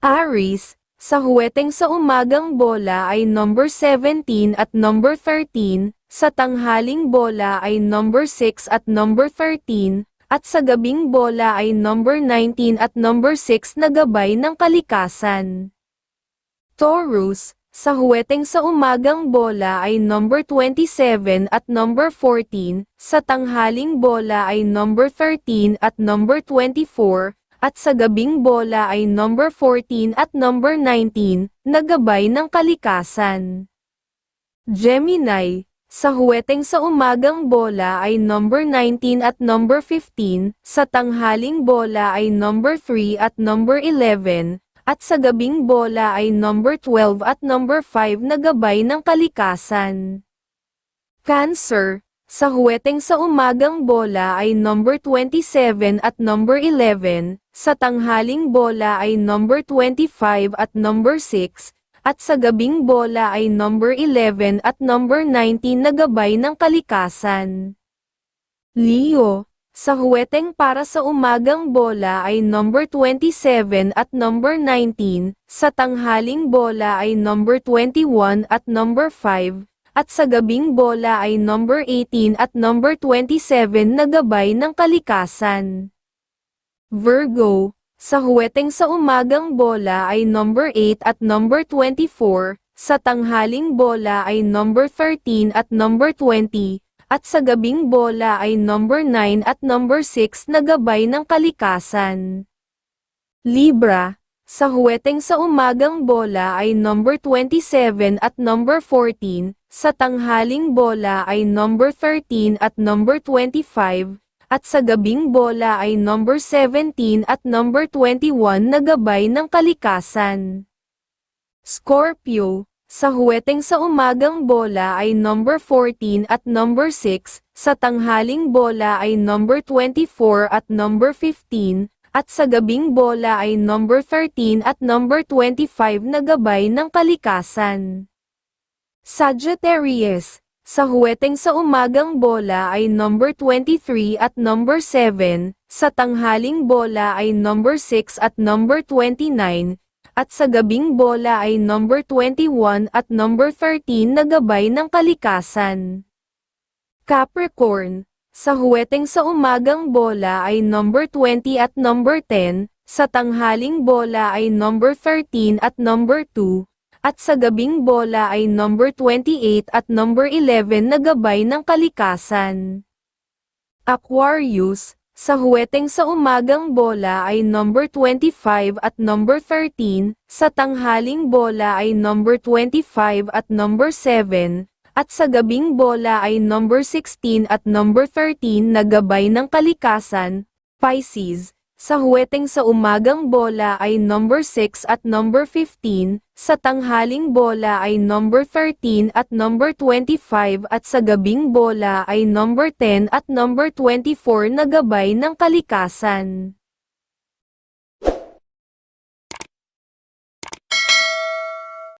Aris, sa huweteng sa umagang bola ay number 17 at number 13, sa tanghaling bola ay number 6 at number 13, at sa gabing bola ay number 19 at number 6 na gabay ng kalikasan. Taurus, sa huweteng sa umagang bola ay number 27 at number 14, sa tanghaling bola ay number 13 at number 24, at sa gabing bola ay number 14 at number 19, na gabay ng kalikasan. Gemini, sa huweteng sa umagang bola ay number 19 at number 15, sa tanghaling bola ay number 3 at number 11, at sa gabing bola ay number 12 at number 5 na gabay ng kalikasan. Cancer, sa huweteng sa umagang bola ay number 27 at number 11, sa tanghaling bola ay number 25 at number 6, at sa gabing bola ay number 11 at number 19 na gabay ng kalikasan. Leo, sa huweteng para sa umagang bola ay number 27 at number 19, sa tanghaling bola ay number 21 at number 5, at sa gabing bola ay number 18 at number 27 na gabay ng kalikasan. Virgo, sa huweteng sa umagang bola ay number 8 at number 24, sa tanghaling bola ay number 13 at number 20, at sa gabing bola ay number 9 at number 6 na gabay ng kalikasan. Libra, sa huweteng sa umagang bola ay number 27 at number 14, sa tanghaling bola ay number 13 at number 25, at sa gabing bola ay number 17 at number 21 na gabay ng kalikasan. Scorpio, sa huweteng sa umagang bola ay number 14 at number 6, sa tanghaling bola ay number 24 at number 15, at sa gabing bola ay number 13 at number 25 na gabay ng kalikasan. Sagittarius, sa huweteng sa umagang bola ay number 23 at number 7, sa tanghaling bola ay number 6 at number 29, at sa gabing bola ay number 21 at number 13 na gabay ng kalikasan. Capricorn, sa huweteng sa umagang bola ay number 20 at number 10, sa tanghaling bola ay number 13 at number 2, at sa gabing bola ay number 28 at number 11 na gabay ng kalikasan. Aquarius, sa huweteng sa umagang bola ay number 25 at number 13, sa tanghaling bola ay number 25 at number 7, at sa gabing bola ay number 16 at number 13 na gabay ng kalikasan, Pisces. Sa huweteng sa umagang bola ay number 6 at number 15, sa tanghaling bola ay number 13 at number 25 at sa gabing bola ay number 10 at number 24 na gabay ng kalikasan.